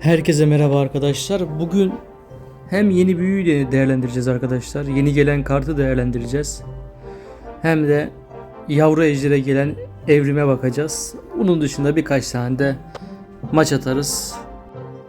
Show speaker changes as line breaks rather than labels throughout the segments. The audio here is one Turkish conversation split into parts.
Herkese merhaba arkadaşlar. Bugün hem yeni büyüyü de değerlendireceğiz arkadaşlar. Yeni gelen kartı değerlendireceğiz. Hem de yavru ejdere gelen evrime bakacağız. Bunun dışında birkaç tane de maç atarız.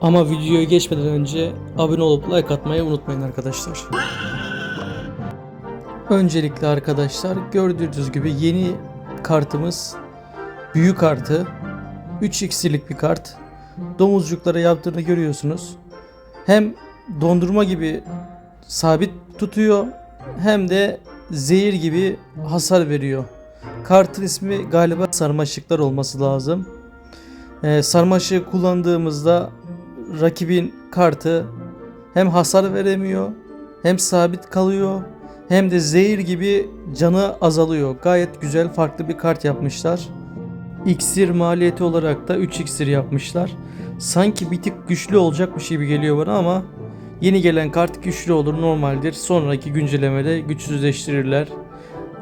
Ama videoya geçmeden önce abone olup like atmayı unutmayın arkadaşlar. Öncelikle arkadaşlar gördüğünüz gibi yeni kartımız büyük kartı 3 iksirlik bir kart domuzcuklara yaptığını görüyorsunuz. Hem dondurma gibi sabit tutuyor hem de zehir gibi hasar veriyor. Kartın ismi galiba sarmaşıklar olması lazım. Ee, sarmaşığı kullandığımızda rakibin kartı hem hasar veremiyor hem sabit kalıyor hem de zehir gibi canı azalıyor. Gayet güzel farklı bir kart yapmışlar. İksir maliyeti olarak da 3 iksir yapmışlar. Sanki bir tık güçlü olacakmış gibi geliyor bana ama yeni gelen kart güçlü olur normaldir. Sonraki güncellemede güçsüzleştirirler.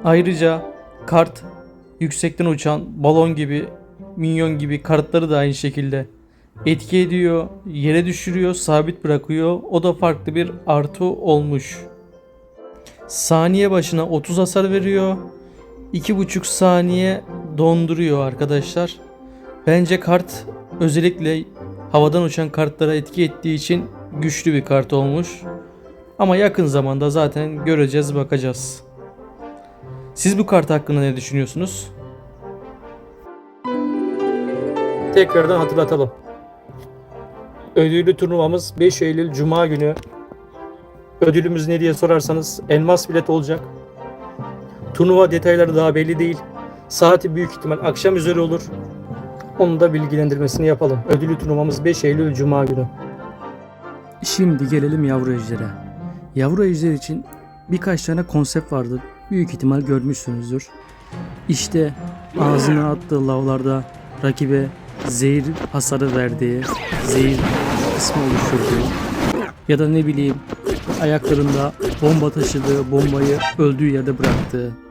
Ayrıca kart yüksekten uçan balon gibi, minyon gibi kartları da aynı şekilde etki ediyor, yere düşürüyor, sabit bırakıyor. O da farklı bir artı olmuş. Saniye başına 30 hasar veriyor. 2,5 saniye donduruyor arkadaşlar. Bence kart özellikle havadan uçan kartlara etki ettiği için güçlü bir kart olmuş. Ama yakın zamanda zaten göreceğiz bakacağız. Siz bu kart hakkında ne düşünüyorsunuz? Tekrardan hatırlatalım. Ödüllü turnuvamız 5 Eylül Cuma günü. Ödülümüz ne diye sorarsanız elmas bilet olacak. Turnuva detayları daha belli değil. Saati büyük ihtimal akşam üzeri olur. Onu da bilgilendirmesini yapalım. Ödüllü turnuvamız 5 Eylül Cuma günü. Şimdi gelelim yavru ejdere. Yavru ejder için birkaç tane konsept vardı. Büyük ihtimal görmüşsünüzdür. İşte ağzına attığı lavlarda rakibe zehir hasarı verdiği, zehir kısmı oluşturduğu ya da ne bileyim ayaklarında bomba taşıdığı bombayı öldüğü yerde bıraktığı.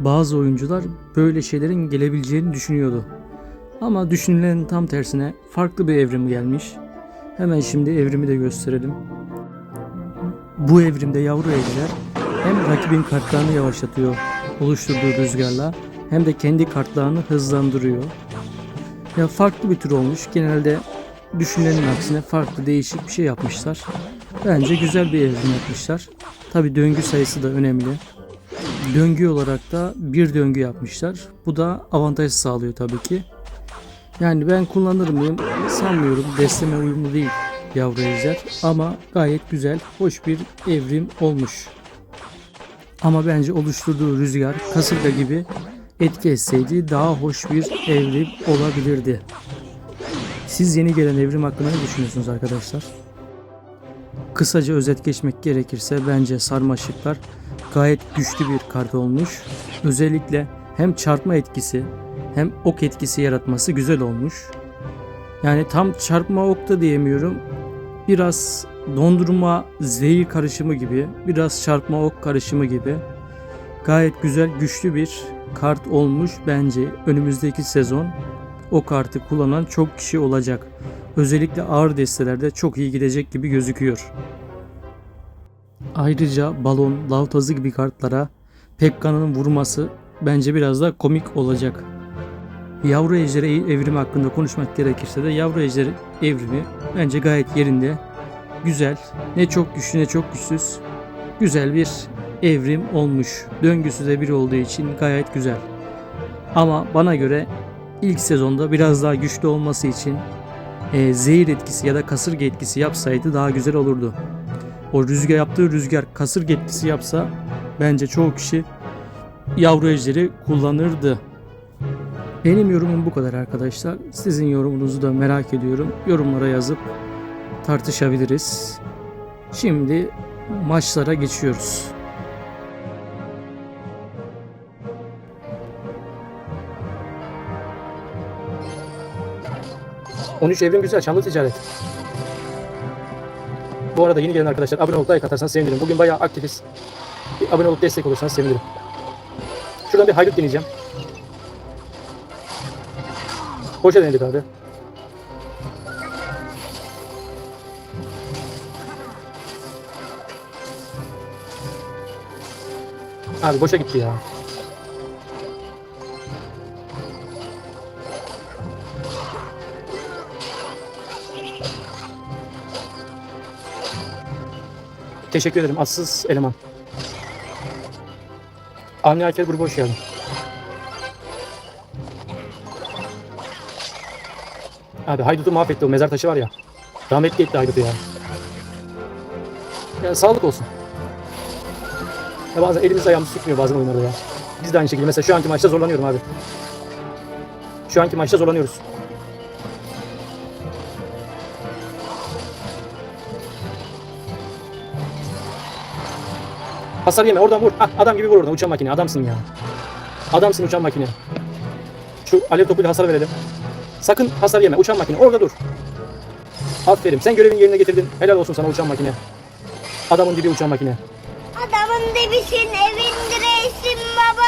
Bazı oyuncular böyle şeylerin gelebileceğini düşünüyordu. Ama düşünülenin tam tersine farklı bir evrim gelmiş. Hemen şimdi evrimi de gösterelim. Bu evrimde yavru ejder hem rakibin kartlarını yavaşlatıyor oluşturduğu rüzgarla hem de kendi kartlarını hızlandırıyor. Ya farklı bir tür olmuş. Genelde düşünülenin aksine farklı değişik bir şey yapmışlar. Bence güzel bir evrim yapmışlar. Tabi döngü sayısı da önemli. Döngü olarak da bir döngü yapmışlar. Bu da avantaj sağlıyor tabii ki. Yani ben kullanır mıyım sanmıyorum. Desteme uyumlu değil yavru ejder. Ama gayet güzel, hoş bir evrim olmuş. Ama bence oluşturduğu rüzgar kasırga gibi etki etseydi daha hoş bir evrim olabilirdi. Siz yeni gelen evrim hakkında ne düşünüyorsunuz arkadaşlar? Kısaca özet geçmek gerekirse bence sarmaşıklar gayet güçlü bir kart olmuş. Özellikle hem çarpma etkisi hem ok etkisi yaratması güzel olmuş. Yani tam çarpma ok da diyemiyorum. Biraz dondurma zehir karışımı gibi, biraz çarpma ok karışımı gibi. Gayet güzel, güçlü bir kart olmuş bence. Önümüzdeki sezon o kartı kullanan çok kişi olacak. Özellikle ağır destelerde çok iyi gidecek gibi gözüküyor. Ayrıca balon, lav tazı gibi kartlara Pekka'nın vurması bence biraz da komik olacak. Yavru ejderi evrimi hakkında konuşmak gerekirse de yavru ejderi evrimi bence gayet yerinde. Güzel, ne çok güçlü ne çok güçsüz. Güzel bir evrim olmuş. Döngüsü de bir olduğu için gayet güzel. Ama bana göre ilk sezonda biraz daha güçlü olması için e, zehir etkisi ya da kasırga etkisi yapsaydı daha güzel olurdu. O rüzgar yaptığı rüzgar kasırga etkisi yapsa bence çoğu kişi yavru ejderi kullanırdı. Benim yorumum bu kadar arkadaşlar. Sizin yorumunuzu da merak ediyorum. Yorumlara yazıp tartışabiliriz. Şimdi maçlara geçiyoruz.
...13 evrim güzel, şanlı ticaret. Bu arada yeni gelen arkadaşlar abone olup like atarsanız sevinirim. Bugün bayağı aktifiz. Bir abone olup destek olursanız sevinirim. Şuradan bir haydut deneyeceğim. Boşa denedik abi. Abi boşa gitti ya. Teşekkür ederim atsız eleman. Avni Ayker grubu hoş geldin. Abi Haydut'u mahvetti o mezar taşı var ya. Rahmetli etti Haydut'u ya. Ya sağlık olsun. Ya bazen elimiz ayağımız tutmuyor bazen oyunlarda ya. Biz de aynı şekilde. Mesela şu anki maçta zorlanıyorum abi. Şu anki maçta zorlanıyoruz. Hasar yeme oradan vur. Hah, adam gibi vur oradan uçan makine. Adamsın ya. Adamsın uçan makine. Şu alev topuyla hasar verelim. Sakın hasar yeme. Uçan makine. Orada dur. Aferin. Sen görevin yerine getirdin. Helal olsun sana uçan makine. Adamın dibi uçan makine.
Adamın demişin evin direğisin baba.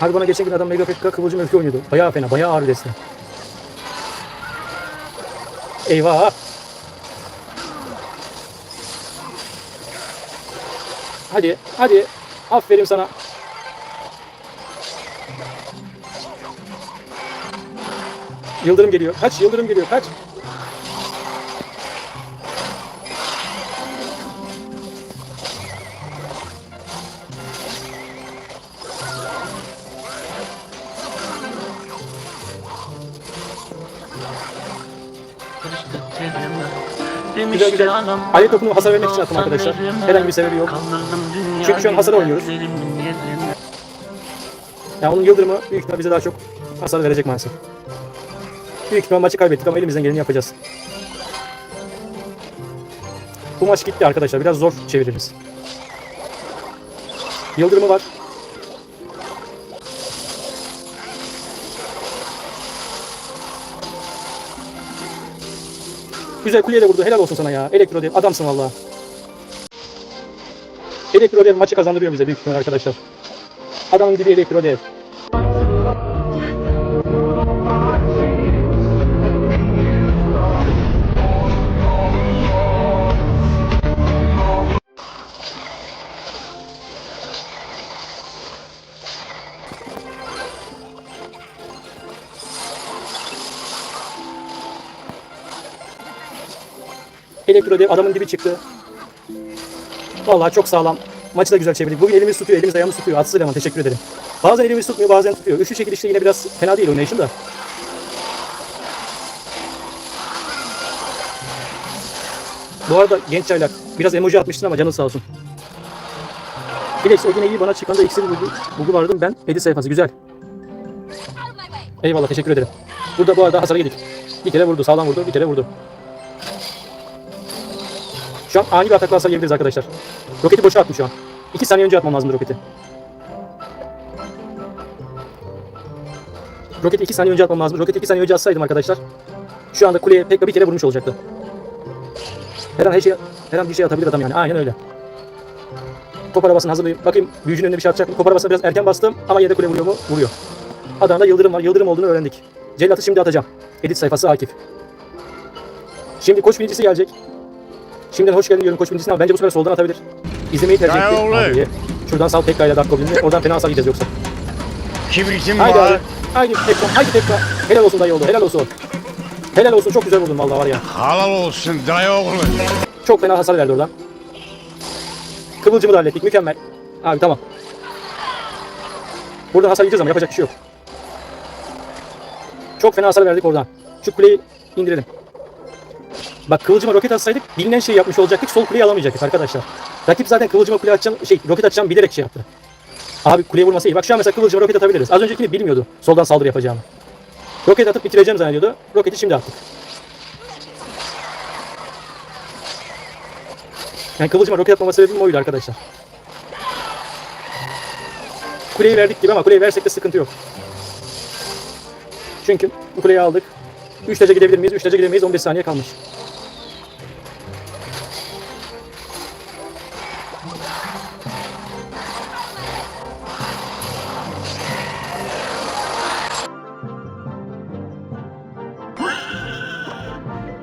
Harbi bana geçen gün adam Mega Pekka Kıvılcım Öfke oynuyordu. Bayağı fena, bayağı ağır deste. Eyvah! Hadi, hadi. Aferin sana. Yıldırım geliyor. Kaç, yıldırım geliyor. Kaç. Güzel güzel. Alev topunu hasar vermek için attım arkadaşlar. Herhangi bir sebebi yok. Çünkü şu an hasar oynuyoruz. Yani onun yıldırımı büyük ihtimal bize daha çok hasar verecek maalesef. Büyük ihtimal maçı kaybettik ama elimizden geleni yapacağız. Bu maç gitti arkadaşlar. Biraz zor çeviririz. Yıldırımı var. Güzel kuleye de vurdu. Helal olsun sana ya. Elektro dev. Adamsın valla. Elektro dev maçı kazandırıyor bize büyük ihtimal arkadaşlar. Adamın gibi elektro dev. Elektro dev adamın dibi çıktı. Vallahi çok sağlam. Maçı da güzel çevirdik. Bugün elimiz tutuyor, elimiz ayağımız tutuyor. Atsız eleman teşekkür ederim. Bazen elimiz tutmuyor, bazen tutuyor. Üçlü çekilişte yine biraz fena değil oynayışım da. Bu arada genç çaylak biraz emoji atmıştın ama canın sağ olsun. Bilex o yine iyi bana çıkan da iksir bulgu, bulgu vardı ben 7 sayfası güzel. Eyvallah teşekkür ederim. Burada bu arada hasara yedik. Bir kere vurdu sağlam vurdu bir kere vurdu. Şu an ani bir atakla hasar yiyebiliriz arkadaşlar. Roketi boşa attım şu an. 2 saniye önce atmam lazım roketi. Roketi 2 saniye önce atmam lazım. Roketi 2 saniye önce atsaydım arkadaşlar. Şu anda kuleye pek bir kere vurmuş olacaktı. Her an her şey, her an bir şey atabilir adam yani. Aynen öyle. Top arabasını hazırlayayım. Bakayım büyücünün önüne bir şey atacak mı? Top arabasını biraz erken bastım ama yine de kule vuruyor mu? Vuruyor. Adamda yıldırım var. Yıldırım olduğunu öğrendik. Cellatı şimdi atacağım. Edit sayfası Akif. Şimdi koç birincisi gelecek. Şimdiden hoş geldin diyorum koç birincisine ama bence bu sefer soldan atabilir. İzlemeyi tercih etti.
Dayalı.
Abi, Şuradan sal Pekka'yla Dakko birini. Oradan fena hasar yiyeceğiz yoksa.
Kibritim
Haydi
var.
abi. Haydi Pekka. Haydi Pekka. Helal olsun dayı oldu. Helal olsun. Helal olsun. Çok güzel vurdun vallahi var ya.
Halal olsun dayı oğlu.
Çok fena hasar verdi oradan. Kıvılcımı da hallettik. Mükemmel. Abi tamam. Buradan hasar yiyeceğiz ama yapacak bir şey yok. Çok fena hasar verdik oradan. Şu kuleyi indirelim. Bak kıvılcıma roket atsaydık bilinen şeyi yapmış olacaktık. Sol kuleyi alamayacaktık arkadaşlar. Rakip zaten kıvılcıma kule atacağım, şey roket atacağım bilerek şey yaptı. Abi kuleye vurması iyi. Bak şu an mesela kıvılcıma roket atabiliriz. Az öncekini bilmiyordu soldan saldırı yapacağımı. Roket atıp bitireceğim zannediyordu. Roketi şimdi attık. Yani kıvılcıma roket atmama sebebim oydu arkadaşlar. Kuleyi verdik gibi ama kuleyi versek de sıkıntı yok. Çünkü bu kuleyi aldık. 3 derece gidebilir miyiz? 3 derece gidemeyiz. 15 saniye kalmış.